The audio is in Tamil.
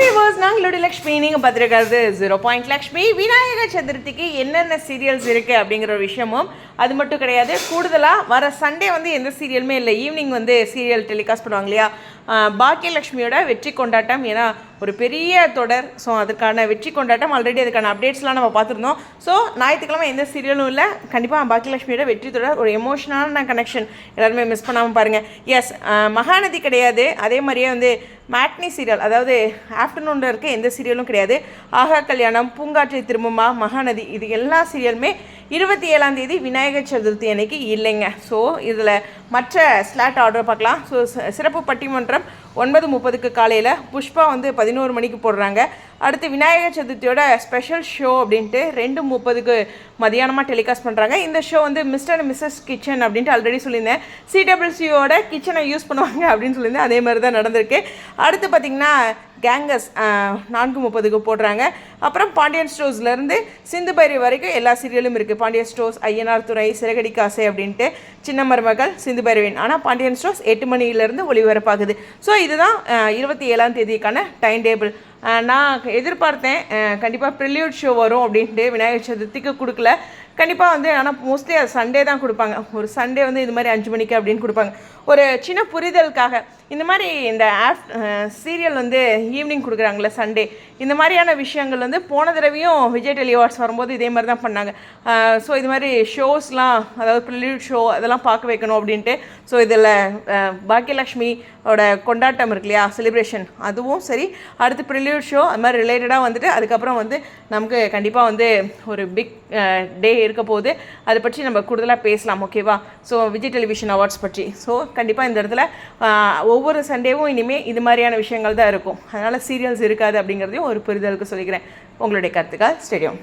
வியூவர்ஸ் நாங்களுடைய லக்ஷ்மி நீங்கள் பார்த்துருக்கிறது ஜீரோ பாயிண்ட் லக்ஷ்மி. விநாயகர் சதுர்த்திக்கு என்னென்ன சீரியல்ஸ் இருக்குது அப்படிங்கிற ஒரு விஷயமும் அது மட்டும் கிடையாது. கூடுதலாக வர சண்டே வந்து எந்த சீரியலுமே இல்லை. ஈவினிங் வந்து சீரியல் டெலிகாஸ்ட் பண்ணுவாங்க இல்லையா? ஆஹ் வெற்றி கொண்டாட்டம். ஏன்னா ஒரு பெரிய தொடர். ஸோ அதுக்கான வெற்றி கொண்டாட்டம் ஆல்ரெடி அதுக்கான அப்டேட்ஸ்லாம் நம்ம பார்த்துருந்தோம். ஸோ ஞாயிற்றுக்கிழமை எந்த சீரியலும் இல்லை. கண்டிப்பாக பாக்கியலட்சுமியோட வெற்றி தொடர் ஒரு எமோஷனான கனெக்ஷன் எல்லாருமே மிஸ் பண்ணாமல் பாருங்கள் எஸ் மகாநதி கிடையாது. அதே மாதிரியே வந்து மேட்னி சீரியல் அதாவது ஆஃப்டர்நூனில் இருக்க எந்த சீரியலும் கிடையாது. ஆகா கல்யாணம் பூங்காற்றை திரும்புமா மகாநதி இது எல்லா சீரியலுமே இருபத்தி ஏழாம் தேதி விநாயகர் சதுர்த்தி அன்னைக்கு இல்லைங்க. ஸோ இதில் மற்ற ஸ்லாட் ஆர்டர் பார்க்கலாம். ஸோ சிறப்பு பட்டிமன்றம் ஒன்பது முப்பதுக்கு காலையில் புஷ்பா வந்து பதினோரு மணிக்கு போடுறாங்க. அடுத்து விநாயகர் சதுர்த்தியோட ஸ்பெஷல் ஷோ அப்படின்ட்டு ரெண்டு முப்பதுக்கு மதியானமாக டெலிகாஸ்ட் பண்ணுறாங்க இந்த ஷோ வந்து மிஸ்டர் அண்ட் மிஸ்ஸஸ் கிச்சன் அப்படின்ட்டு ஆல்ரெடி சொல்லியிருந்தேன். சிடபிள்சியோட கிச்சனை யூஸ் பண்ணுவாங்க அப்படின்னு சொல்லியிருந்தேன். அதே மாதிரி தான் நடந்திருக்கு. அடுத்து பார்த்திங்கன்னா கேங்கஸ் நான்கு முப்பதுக்கு போடுறாங்க. அப்புறம் பாண்டியன் ஸ்டோர்ஸ்லேருந்து சிந்து பைரி வரைக்கும் எல்லா சீரியலும் இருக்குது பாண்டியன் ஸ்டோர்ஸ் ஐயனார் துறை சிறகடி காசை அப்படின்ட்டு சின்ன மருமகள் சிந்து பைரவின். ஆனால் பாண்டியன் ஸ்டோர்ஸ் எட்டு மணியிலேருந்து ஒளிபரப்பாகுது. ஸோ இதுதான் இருபத்தி ஏழாம் தேதிக்கான டைம் டேபிள் நான் எதிர்பார்த்தேன் கண்டிப்பாக ப்ரில்யூட் ஷோ வரும் அப்படின்ட்டு விநாயகர் சதுர்த்திக்கு கொடுக்கல. கண்டிப்பாக வந்து ஆனால் மோஸ்ட்லி அது சண்டே தான் கொடுப்பாங்க. ஒரு சண்டே வந்து இது மாதிரி அஞ்சு மணிக்கு அப்படின்னு கொடுப்பாங்க. ஒரு சின்ன புரிதலுக்காக இந்த மாதிரி இந்த ஆஃப் சீரியல் வந்து ஈவினிங் கொடுக்குறாங்களே சண்டே இந்த மாதிரியான விஷயங்கள் வந்து போன தடவையும் விஜய் டெலி அவார்ட்ஸ் வரும்போது இதே மாதிரி தான் பண்ணாங்க. ஸோ இது மாதிரி ஷோஸ்லாம் அதாவது ப்ரிலியூட் ஷோ அதெல்லாம் பார்க்க வைக்கணும் அப்படின்ட்டு. ஸோ இதில் பாக்கியலக்ஷ்மியோட கொண்டாட்டம் இருக்கு இல்லையா செலிப்ரேஷன் அதுவும் சரி அடுத்து ப்ரிலியூட் ஷோ அது மாதிரி ரிலேட்டடாக வந்துட்டு அதுக்கப்புறம் வந்து நமக்கு கண்டிப்பாக வந்து ஒரு பிக் டே இருக்க போகுது. அதை பற்றி நம்ம கூடுதலாக பேசலாம் ஓகேவா ஸோ விஜய் டெலிவிஷன் அவார்ட்ஸ் பற்றி. ஸோ கண்டிப்பாக இந்த இடத்துல ஒவ்வொரு சண்டேவும் இனிமேல் இது மாதிரியான விஷயங்கள் தான் இருக்கும். அதனால் சீரியல்ஸ் இருக்காது அப்படிங்கிறதையும் ஒரு புரிதலுக்கு சொல்லிக்கிறேன். உங்களுடைய கருத்துக்கள் ஸ்டேடியம்